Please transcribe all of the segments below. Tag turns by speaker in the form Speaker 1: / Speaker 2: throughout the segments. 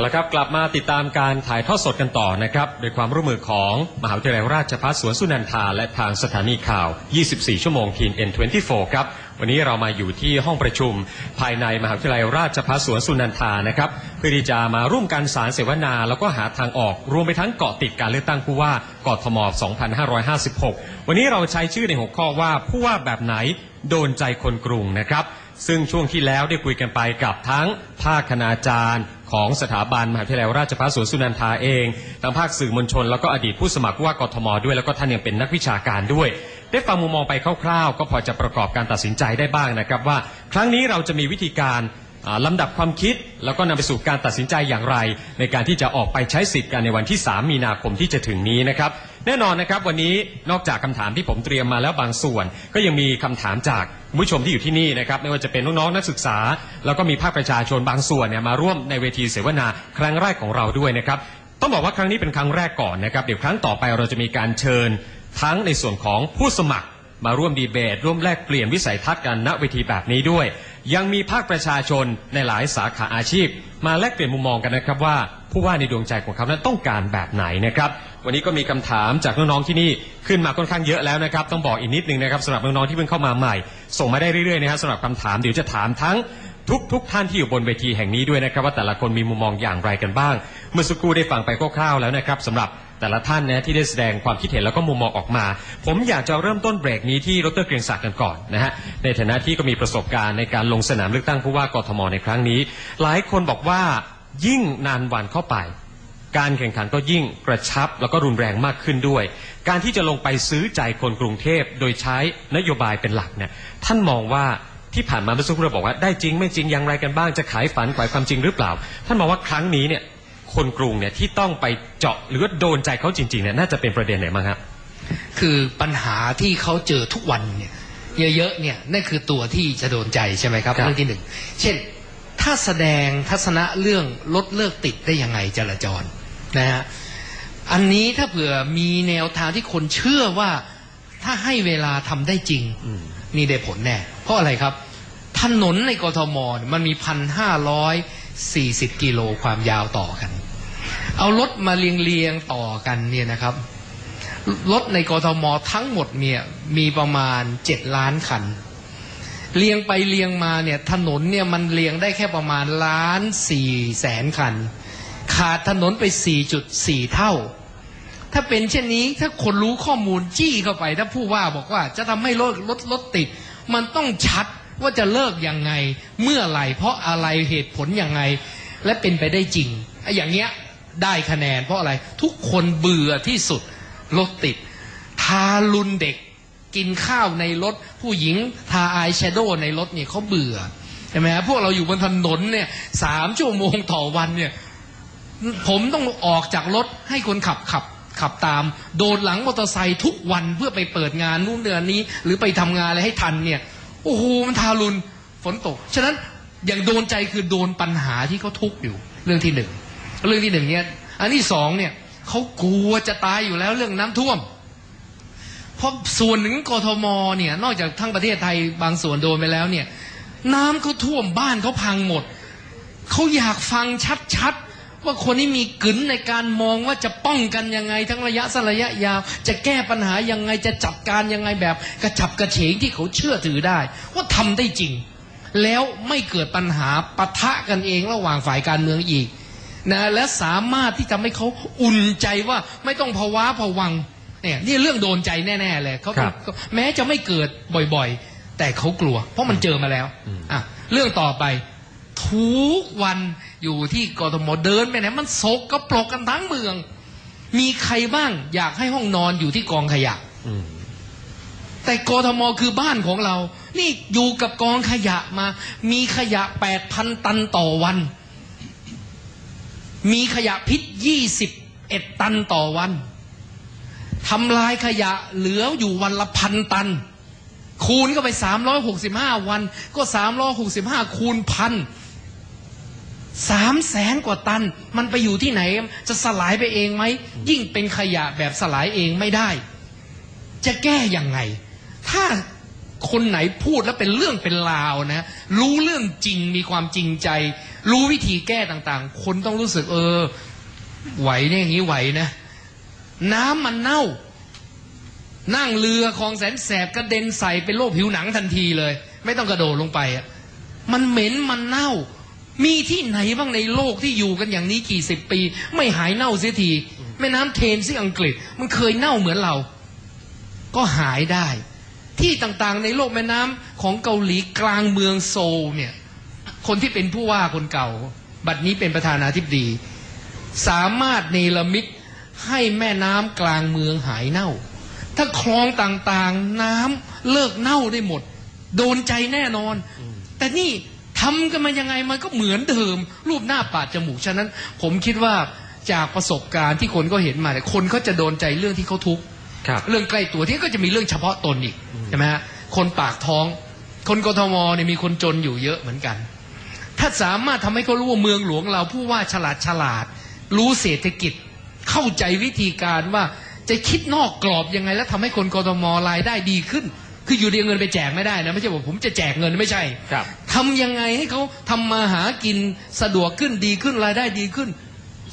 Speaker 1: เอาละครับกลับมาติดตามการถ่ายทอดสดกันต่อนะครับโดยความร่วมมือของมหาวิทยาลัยราชภัฏสวนสุนันทาและทางสถานีข่าว 24 ชั่วโมงทีน N24 ครับวันนี้เรามาอยู่ที่ห้องประชุม ภายในมหาวิทยาลัยราชภัฏสวนสุนันทานะครับเพื่อที่จะมาร่วมกันสารเสวนา แล้วก็หาทางออก รวมไปทั้งเกาะติดการเลือกตั้งผู้ว่ากทม 2556 วันนี้เราใช้ชื่อในหัวข้อว่าผู้ว่าแบบไหนโดนใจคนกรุงนะครับซึ่งช่วงที่แล้วได้คุยกันไปกับทั้งภาคคณาจารย์ ของสถาบันมหาวิทยาลัยราชภัฏสวนสุนันทาเองทั้งภาคสื่อมวลชน แล้วก็อดีตผู้สมัครว่ากทมด้วยแล้วก็ท่านยังเป็นนักวิชาการด้วย ได้ฟังมุมมองไปคร่าวๆ ก็พอจะประกอบการตัดสินใจได้บ้างนะครับว่า ครั้งนี้เราจะมีวิธีการลำดับความคิดแล้วก็นำไปสู่การตัดสินใจอย่างไร ในการที่จะออกไปใช้สิทธิ์กันในวันที่ 3 มีนาคมที่จะถึงนี้นะครับแน่นอนนะครับวันนี้นอกจากคำถามที่ผมเตรียมมาแล้วบางส่วน ก็ยังมีคำถามจาก คุณผู้ชมที่อยู่ที่นี่นะครับไม่ว่าจะเป็นน้องๆนักศึกษา แล้วก็มีภาคประชาชนบางส่วนเนี่ยมาร่วมในเวทีเสวนาครั้งแรกของเราด้วยนะครับต้องบอกว่าครั้งนี้เป็นครั้งแรกก่อนนะครับเดี๋ยวครั้งต่อไปเราจะมีการเชิญทั้งในส่วนของผู้สมัคร มาร่วมดีเบต ร่วมแลกเปลี่ยนวิสัยทัศน์กันณเวทีแบบนี้ด้วย ยังมีภาคประชาชนในหลายสาขาอาชีพ มาแลกเปลี่ยนมุมมองกันนะครับว่าผู้ว่าในดวงใจของเขานั้นต้องการแบบไหนนะครับ วันนี้ก็มีคำถามจากน้องๆที่นี่ขึ้นมาค่อนข้างเยอะแล้วนะครับ ต้องบอกอีกนิดนึงนะครับสำหรับน้องๆที่เพิ่งเข้ามาใหม่ ส่งมาได้เรื่อยๆนะครับสำหรับคำถามเดี๋ยวจะถามทั้งทุกทุกท่านที่อยู่บนเวทีแห่งนี้ด้วยนะครับ ว่าแต่ละคนมีมุมมองอย่างไรกันบ้าง เมื่อสักครู่ได้ฟังไปคร่าวๆแล้วนะครับสำหรับ แต่ละท่านนะที่ได้แสดงความคิดเห็นแล้วก็มุมมองออกมา ผมอยากจะเริ่มต้นเบรกนี้ที่ดรเกรียงศักดิ์กันก่อนนะฮะในฐานะที่ก็มีประสบการณ์ในการลงสนามเลือกตั้งผู้ว่ากทมในครั้งนี้ หลายคนบอกว่ายิ่งนานวันเข้าไป การแข่งขันก็ยิ่งกระชับแล้วก็รุนแรงมากขึ้นด้วย การที่จะลงไปซื้อใจคนกรุงเทพโดยใช้นโยบายเป็นหลักเนี่ยท่านมองว่าที่ผ่านมาเมื่อสักครู่เราบอกว่าได้จริงไม่จริงอย่างไรกันบ้างจะขายฝันขายความจริงหรือเปล่า ท่านมองว่าครั้งนี้เนี่ย คนกรุงเนี่ยที่ต้องไปเจาะหรือว่าโดนใจเขาจริงๆเนี่ยน่าจะเป็นประเด็นไหนบ้างครับ
Speaker 2: คือปัญหาที่เขาเจอทุกวันเนี่ยเยอะๆเนี่ยนั่นคือตัวที่จะโดนใจใช่ไหมครับ
Speaker 1: ครับ
Speaker 2: เรื่องที่หนึ่งเช่น ถ้าแสดงทัศนะเรื่องลดเลิกติดได้ยังไงจราจรนะฮะอันนี้ถ้าเผื่อมีแนวทางที่คนเชื่อว่าถ้าให้เวลาทำได้จริงนี่ได้ผลแน่ เพราะอะไรครับ ถนนในกทมเนี่ยมันมีพันห้าร้อยสี่สิบกิโลความยาวต่อกัน เอารถมาเรียงเรียงๆต่อกันเนี่ยนะครับ รถในกทมทั้งหมดเนี่ยมีประมาณเจ็ดล้านคัน เรียงไปเรียงมาเนี่ยถนนเนี่ยมันเรียงได้แค่ประมาณล้านสี่แสนคัน ขาดถนนไป 4.4 เท่า ถ้าเป็นเช่นนี้ถ้าคนรู้ข้อมูลจี้เข้าไป ถ้าผู้ว่าบอกว่าจะทำให้รถรถรถติด มันต้องชัดว่าจะเลิกยังไงเมื่อไหร่เพราะอะไรเหตุผลยังไง และเป็นไปได้จริงไอ้อย่างเงี้ย ได้คะแนนเพราะอะไรทุกคนเบื่อที่สุดรถติด ทารุณเด็กกินข้าวในรถ ผู้หญิงทาอายแชโดว์ในรถเนี่ยเขาเบื่อใช่ไหมพวกเราอยู่บนถนนเนี่ยสามชั่วโมงต่อวันเนี่ยผมต้องออกจากรถให้คนขับขับขับตาม โดนหลังมอเตอร์ไซค์ทุกวันเพื่อไปเปิดงานนู่นเดือนนี้ หรือไปทำงานอะไรให้ทันเนี่ยโอ้โหมันทารุณฝนตก ฉะนั้นอย่างโดนใจคือโดนปัญหาที่เขาทุกข์อยู่เรื่องที่หนึ่ง เรื่องที่หนึ่งเนี่ยอันที่สองเนี่ยเขากลัวจะตายอยู่แล้วเรื่องน้ำท่วม เพราะส่วนหนึ่งกทมเนี่ยนอกจากทั้งประเทศไทยบางส่วนโดนไปแล้วเนี่ย น้ำเขาท่วมบ้านเขาพังหมด เขาอยากฟังชัดๆ ว่าคนนี้มีกึนในการมองว่าจะป้องกันยังไง ทั้งระยะสั้นระยะยาว จะแก้ปัญหายังไงจะจัดการยังไงแบบกระฉับกระเฉงที่เขาเชื่อถือได้ ว่าทำได้จริง แล้วไม่เกิดปัญหาปะทะกันเองระหว่างฝ่ายการเมืองอีก นะและสามารถที่ทำให้เขาอุ่นใจว่าไม่ต้องภาวะผวังเนี่ยนี่เรื่องโดนใจแน่ ๆ เลยเขา
Speaker 1: ครับ
Speaker 2: แม้จะไม่เกิดบ่อยๆ แต่เขากลัว เพราะมันเจอมาแล้วอะเรื่องต่อไปทุกวันอยู่ที่กทมเดินไปไหนมันโศกกระปรกกันทั้งเมือง มีใครบ้างอยากให้ห้องนอนอยู่ที่กองขยะ
Speaker 1: อืม
Speaker 2: แต่กทมคือบ้านของเรา นี่อยู่กับกองขยะมา มีขยะแปดพันตันต่อวัน มีขยะพิษยี่สิบเอ็ดตันต่อวันทำลายขยะเหลืออยู่วันละพันตัน คูณก็ไปสามร้อยหกสิบห้าวัน ก็สามร้อยหกสิบห้าคูณพันสามแสนกว่าตัน มันไปอยู่ที่ไหน จะสลายไปเองไหม ยิ่งเป็นขยะแบบสลายเองไม่ได้ จะแก้ยังไง ถ้าคนไหนพูดแล้วเป็นเรื่องเป็นราวนะ รู้เรื่องจริงมีความจริงใจ รู้วิธีแก้ต่างๆ คนต้องรู้สึกเออ ไหวเนี่ยอย่างนี้ไหวนะ น้ำมันเน่า นั่งเรือคลองแสนแสบกระเด็นใส่เป็นโรคผิวหนังทันทีเลย ไม่ต้องกระโดดลงไปอะมันเหม็นมันเน่า มีที่ไหนบ้างในโลกที่อยู่กันอย่างนี้กี่สิบปี ไม่หายเน่าเสียทีแม่น้ำเทมซี่อังกฤษ มันเคยเน่าเหมือนเรา ก็หายได้ ที่ต่างๆในโลกแม่น้ำของเกาหลีกลางเมืองโซลเนี่ย คนที่เป็นผู้ว่าคนเก่า บัดนี้เป็นประธานาธิบดี สามารถเนรมิตให้แม่น้ำกลางเมืองหายเน่า ถ้าคลองต่างๆน้ำเลิกเน่าได้หมด โดนใจแน่นอน แต่นี่ทำกันมายังไงมันก็เหมือนเดิม รูปหน้าปาดจมูกฉะนั้น ผมคิดว่าจากประสบการณ์ที่คนก็เห็นมาเนี่ยคนเขาจะโดนใจเรื่องที่เขาทุกข์
Speaker 1: ครับ
Speaker 2: เรื่องใกล้ตัวที่ก็จะมีเรื่องเฉพาะตนอีกใช่ไหมฮะคนปากท้อง คนกทมเนี่ยมีคนจนอยู่เยอะเหมือนกัน ถ้าสามารถทำให้เขารู้ว่าเมืองหลวงเราผู้ว่าฉลาดฉลาด รู้เศรษฐกิจเข้าใจวิธีการว่าจะคิดนอกกรอบยังไง แล้วทำให้คนกทมรายได้ดีขึ้น คืออยู่เดียวเงินไปแจกไม่ได้นะไม่ใช่ว่าผมจะแจกเงินไม่ใช่
Speaker 1: ครับ
Speaker 2: ทำยังไงให้เขาทำมาหากินสะดวกขึ้นดีขึ้นรายได้ดีขึ้น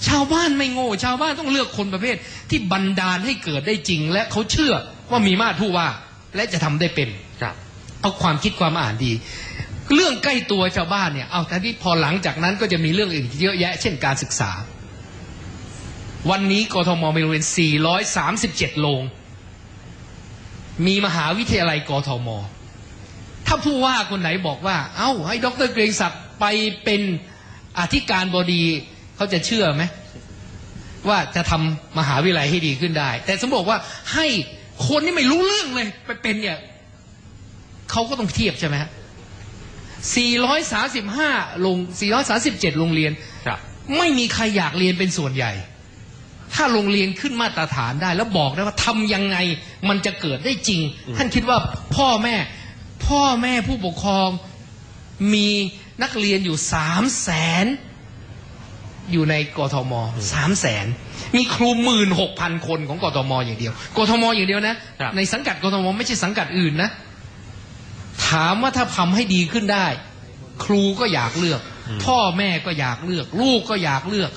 Speaker 2: ชาวบ้านไม่โง่ ชาวบ้านต้องเลือกคนประเภทที่บันดาลให้เกิดได้จริง และเขาเชื่อว่ามีมาตรผู้ว่า และจะทำได้เป็น
Speaker 1: ครับ
Speaker 2: เอาความคิดความอ่านดี เรื่องใกล้ตัวชาวบ้านเนี่ยเอาแต่ที่พอหลังจากนั้นก็จะมีเรื่องอื่นเยอะแยะ เช่นการศึกษา วันนี้กทมมีโรงเรียน 437 โรง มีมหาวิทยาลัยกทม ถ้าผู้ว่าคนไหนบอกว่า เอ้า ให้ดรเกรงศักดิ์ไปเป็นอธิการบดีเขาจะเชื่อไหมว่าจะทำมหาวิทยาลัยให้ดีขึ้นได้ แต่สมมติบอกว่าให้คนที่ไม่รู้เรื่องเลย ไปเป็นเนี่ยเขาก็ต้องเทียบใช่ไหมฮะ 435 ลง 437 โรงเรียน
Speaker 1: ครับ
Speaker 2: ไม่มีใครอยากเรียนเป็นส่วนใหญ่ ถ้าโรงเรียนขึ้นมาตรฐานได้ แล้วบอกได้ว่าทำยังไงมันจะเกิดได้จริง ท่านคิดว่าพ่อแม่ พ่อแม่ผู้ปกครองมีนักเรียนอยู่สามแสนอยู่ในกทมสามแสนมีครูหมื่นหกพันคนของกทมอย่างเดียว กทมอย่างเดียวนะ
Speaker 1: ครับ
Speaker 2: ในสังกัดกทมไม่ใช่สังกัดอื่นนะ ถามว่าถ้าทำให้ดีขึ้นได้ ครูก็อยากเลือก พ่อแม่ก็อยากเลือก ลูกก็อยากเลือก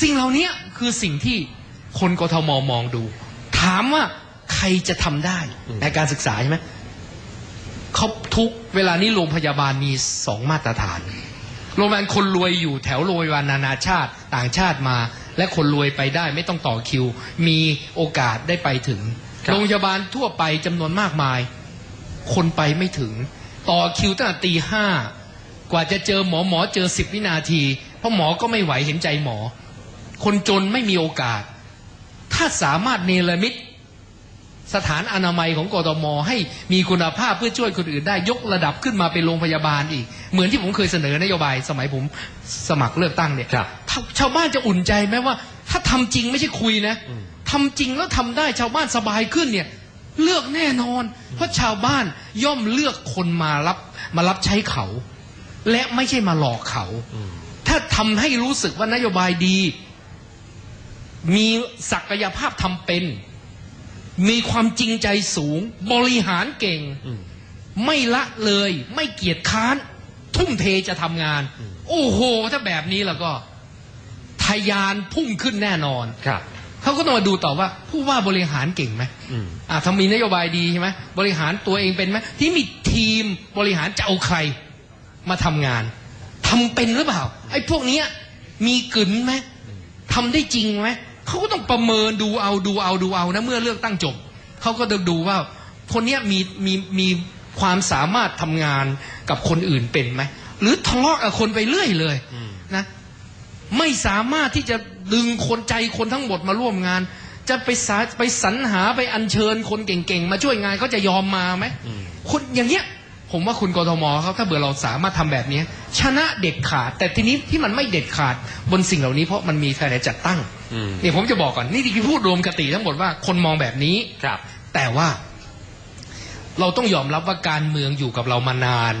Speaker 2: สิ่งเหล่านี้คือสิ่งที่คนกทมมองดู ถามว่าใครจะทำได้
Speaker 1: อืม
Speaker 2: ในการศึกษาใช่ไหมเขาทุกเวลานี้โรงพยาบาลมีสองมาตรฐาน โรงพยาบาลคนรวยอยู่แถวโรงพยาบาลนานาชาติต่างชาติมา และคนรวยไปได้ไม่ต้องต่อคิว มีโอกาสได้ไปถึง
Speaker 1: ครับ
Speaker 2: โรงพยาบาลทั่วไปจำนวนมากมาย คนไปไม่ถึง ต่อคิวตั้งแต่ตีห้ากว่าจะเจอหมอหมอเจอสิบวินาที เพราะหมอก็ไม่ไหวเห็นใจหมอ คนจนไม่มีโอกาส ถ้าสามารถเนรมิตสถานอนามัยของกทมให้มีคุณภาพเพื่อช่วยคนอื่นได้ยกระดับขึ้นมาเป็นโรงพยาบาลอีก เหมือนที่ผมเคยเสนอนโยบาย สมัยผมสมัครเลือกตั้งเนี่ย
Speaker 1: ครับ
Speaker 2: ถ้าชาวบ้านจะอุ่นใจไหมว่า ถ้าทำจริงไม่ใช่คุยนะ
Speaker 1: อืม
Speaker 2: ทำจริงแล้วทำได้ชาวบ้านสบายขึ้นเนี่ย เลือกแน่นอน เพราะชาวบ้านย่อมเลือกคนมารับมารับใช้เขา และไม่ใช่มาหลอกเขา
Speaker 1: อืม
Speaker 2: ถ้าทำให้รู้สึกว่านโยบายดี มีศักยภาพทำเป็น มีความจริงใจสูง บริหารเก่ง
Speaker 1: อืม
Speaker 2: ไม่ละเลย ไม่เกียจค้าน ทุ่มเทจะทำงาน
Speaker 1: อืม
Speaker 2: โอ้โห ถ้าแบบนี้แล้วก็ทะยานพุ่งขึ้นแน่นอน
Speaker 1: ครับ
Speaker 2: เขาก็ต้องมาดูต่อว่าผู้ว่าบริหารเก่งไหม
Speaker 1: อืม
Speaker 2: อ่าทำมีนโยบายดีใช่ไหมบริหารตัวเองเป็นไหมที่มีทีมบริหารจะเอาใครมาทำงานทำเป็นหรือเปล่าไอ้พวกเนี้ยมีกึ๋นไหมทำได้จริงไหมเขาก็ต้องประเมินดูเอาดูเอาดูเอานะเมื่อเลือกตั้งจบเขาก็ต้องดูว่าคนเนี้ยมีมีมีความสามารถทำงานกับคนอื่นเป็นไหมหรือทะเลาะกับคนไปเรื่อยเลย
Speaker 1: อืม
Speaker 2: นะไม่สามารถที่จะ ดึงคนใจคนทั้งหมดมาร่วมงาน จะไปสาไปสรรหาไปอัญเชิญคนเก่งๆ มาช่วยงานเขาจะยอมมาไหม
Speaker 1: อืม
Speaker 2: คนอย่างเงี้ย ผมว่าคุณกทมเขาถ้าเบื่อเราสามารถทำแบบเนี้ยชนะเด็ดขาด แต่ทีนี้ที่มันไม่เด็ดขาดบนสิ่งเหล่านี้เพราะมันมีการจัดตั้ง
Speaker 1: อืม
Speaker 2: นี่ผมจะบอกก่อนนี่ที่พูดรวมกติทั้งหมดว่าคนมองแบบนี้
Speaker 1: ครับ
Speaker 2: แต่ว่า เราต้องยอมรับว่าการเมืองอยู่กับเรามานาน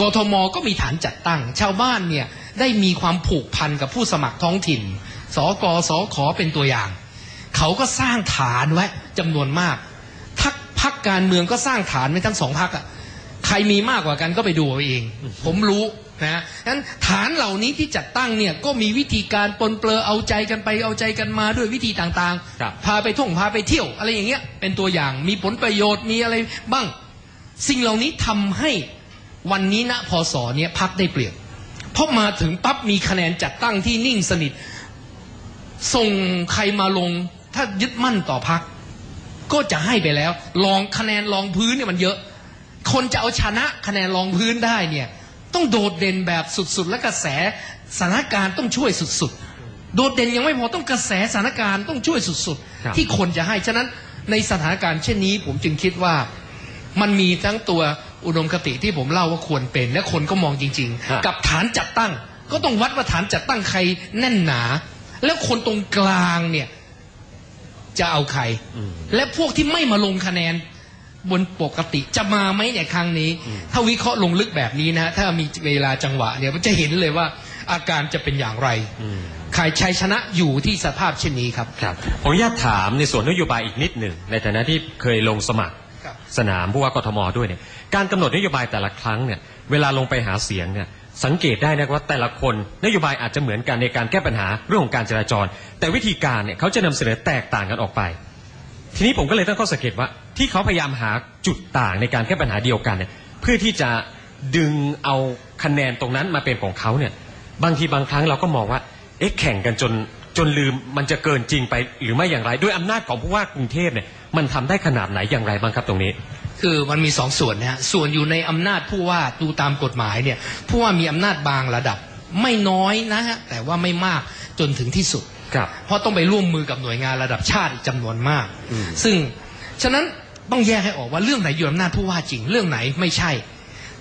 Speaker 2: กทมก็มีฐานจัดตั้ง ชาวบ้านเนี่ยได้มีความผูกพันกับผู้สมัครท้องถิ่น สกสขเป็นตัวอย่าง เขาก็สร้างฐานไว้จำนวนมากทักพักการเมืองก็สร้างฐานไว้ทั้งสองพักอะใครมีมากกว่ากันก็ไปดูเอาเอง ผมรู้นะนั้นฐานเหล่านี้ที่จัดตั้งเนี่ยก็มีวิธีการปนเปลือเอาใจกันไปเอาใจกันมาด้วยวิธีต่าง
Speaker 1: ครับ
Speaker 2: ๆพาไปท่องพาไปเที่ยว อะไรอย่างเงี้ยเป็นตัวอย่างมีผลประโยชน์มีอะไรบ้าง สิ่งเหล่านี้ทำให้ วันนี้ณพศเนี่ยพักได้เปรียบเพราะมาถึงปั๊บมีคะแนนจัดตั้งที่นิ่งสนิท ส่งใครมาลง ถ้ายึดมั่นต่อพัก ก็จะให้ไปแล้วลองคะแนนรองพื้นเนี่ยมันเยอะ คนจะเอาชนะคะแนนรองพื้นได้เนี่ย ต้องโดดเด่นแบบสุดๆ และกระแสสถานการณ์ต้องช่วยสุดๆ โดดเด่นยังไม่พอต้องกระแสสถานการณ์ต้องช่วยสุด
Speaker 1: ครับ
Speaker 2: ๆที่คนจะให้ฉะนั้นในสถานการณ์เช่นนี้ผมจึงคิดว่ามันมีทั้งตัว อุดมคติที่ผมเล่าว่าควรเป็น และคนก็มองจริง
Speaker 1: ฮะ
Speaker 2: ๆกับฐานจัดตั้ง ก็ต้องวัดว่าฐานจัดตั้งใครแน่นหนา แล้วคนตรงกลางเนี่ย จะเอาใคร
Speaker 1: อืม
Speaker 2: และพวกที่ไม่มาลงคะแนน บนปกติจะมาไหมในยครั้งนี้ ถ้าวิเคราะห์ลงลึกแบบนี้นะถ้ามีเวลาจังหวะเนี่ยมันจะเห็นเลยว่าอาการจะเป็นอย่างไร
Speaker 1: อืม
Speaker 2: ใครชัยชนะอยู่ที่สภาพเช่นนี้ครับ
Speaker 1: ครับ ผมอนุญาตถามในส่วนนโยบายอีกนิดหนึ่งในฐานะที่เคยลงสมัคร
Speaker 2: ครับ
Speaker 1: สนามผู้ว่ากทมด้วยเนี่ยการกำหนดนโยบายแต่ละครั้งเนี่ยเวลาลงไปหาเสียงเนี่ยสังเกตได้นะว่าแต่ละคนนโยบายอาจจะเหมือนกันในการแก้ปัญหาเรื่องของการจราจร แต่วิธีการเนี่ยเขาจะนำเสนอแตกต่างกันออกไป ทีนี้ผมก็เลยตั้งข้อสังเกตว่า ที่เขาพยายามหาจุดต่างในการแก้ปัญหาเดียวกันเนี่ยเพื่อที่จะดึงเอาคะแนนตรงนั้นมาเป็นของเขาเนี่ยบางทีบางครั้งเราก็มองว่าเอ๊ะแข่งกันจนจนลืมมันจะเกินจริงไปหรือไม่อย่างไร ด้วยอำนาจของผู้ว่ากรุงเทพเนี่ย มันทำได้ขนาดไหนอย่างไรบ้างครับตรงนี้
Speaker 2: คือมันมีสองส่วนนะฮะส่วนอยู่ในอำนาจผู้ว่าดูตามกฎหมายเนี่ยผู้ว่ามีอำนาจบางระดับไม่น้อยนะฮะแต่ว่าไม่มากจนถึงที่สุด
Speaker 1: ครับ
Speaker 2: เพราะต้องไปร่วมมือกับหน่วยงานระดับชาติอีกจำนวนมาก
Speaker 1: อืม
Speaker 2: ซึ่งฉะนั้นต้องแยกให้ออกว่าเรื่องไหนอยู่อำนาจผู้ว่าจริง เรื่องไหนไม่ใช่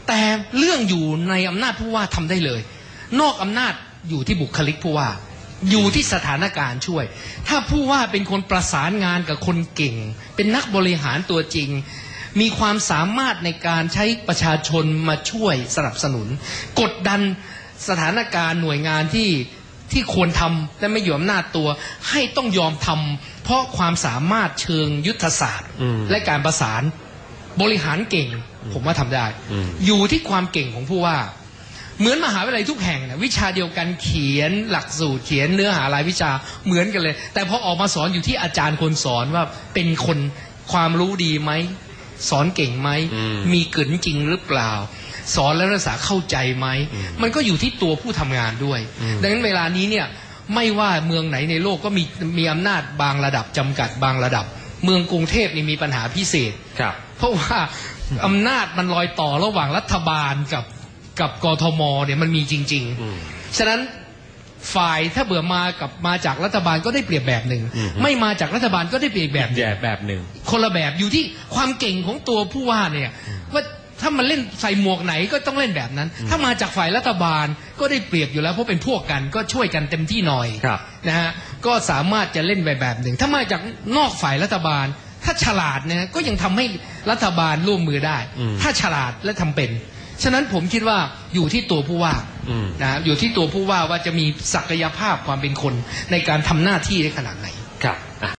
Speaker 2: แต่เรื่องอยู่ในอำนาจผู้ว่าทำได้เลย นอกอำนาจอยู่ที่บุคลิกผู้ว่า อยู่ที่สถานการณ์ช่วย ถ้าผู้ว่าเป็นคนประสานงานกับคนเก่ง เป็นนักบริหารตัวจริง มีความสามารถในการใช้ประชาชนมาช่วยสนับสนุน กดดันสถานการณ์หน่วยงานที่ที่ควรทำและไม่อยู่อำนาจตัว ให้ต้องยอมทำเพราะความสามารถเชิงยุทธศาสตร์
Speaker 1: อืม
Speaker 2: และการประสานบริหารเก่ง ผมว่าทำได้
Speaker 1: อืม
Speaker 2: อยู่ที่ความเก่งของผู้ว่า เหมือนมหาวิทยาลัยทุกแห่งนะวิชาเดียวกันเขียนหลักสูตรเขียนเนื้อหารายวิชาเหมือนกันเลย แต่พอออกมาสอนอยู่ที่อาจารย์คนสอนว่าเป็นคนความรู้ดีไหมสอนเก่งไหม
Speaker 1: อืม
Speaker 2: มีเกินจริงหรือเปล่า สอนแล้วนักศึกษาเข้าใจไหม
Speaker 1: อืม
Speaker 2: มันก็อยู่ที่ตัวผู้ทำงานด้วย
Speaker 1: อืม
Speaker 2: ดังนั้นเวลานี้เนี่ยไม่ว่าเมืองไหนในโลกก็มีมีอำนาจบางระดับจำกัดบางระดับ เมืองกรุงเทพนี่มีปัญหาพิเศษ
Speaker 1: ครับ
Speaker 2: เพราะว่าอำนาจมันลอยต่อระหว่างรัฐบาลกับ กับกทมเนี่ยมันมีจริง
Speaker 1: อืม
Speaker 2: ๆฉะนั้นฝ่ายถ้าเบื่อมากับมาจากรัฐบาลก็ได้เปรียบแบบหนึ่ง
Speaker 1: อืม
Speaker 2: ไม่มาจากรัฐบาลก็ได้เปรียบแบบหนึ่ง
Speaker 1: แย่แบบหนึ่ง
Speaker 2: คนละแบบอยู่ที่ความเก่งของตัวผู้ว่าเนี่ยว่าถ้ามันเล่นใส่หมวกไหนก็ต้องเล่นแบบนั้น ถ้ามาจากฝ่ายรัฐบาลก็ได้เปรียบอยู่แล้วเพราะเป็นพวกกันก็ช่วยกันเต็มที่หน่อย
Speaker 1: ครับ
Speaker 2: นะฮะก็สามารถจะเล่นไปแบบหนึ่ง ถ้ามาจากนอกฝ่ายรัฐบาล ถ้าฉลาดเนี่ยก็ยังทำให้รัฐบาลร่วมมือได้
Speaker 1: อืม
Speaker 2: ถ้าฉลาดและทำเป็น ฉะนั้นผมคิดว่าอยู่ที่ตัวผู้ว่า
Speaker 1: อืม
Speaker 2: นะฮะอยู่ที่ตัวผู้ว่าว่าจะมีศักยภาพความเป็นคนในการทำหน้าที่ได้ขนาดไหน
Speaker 1: ครับอะ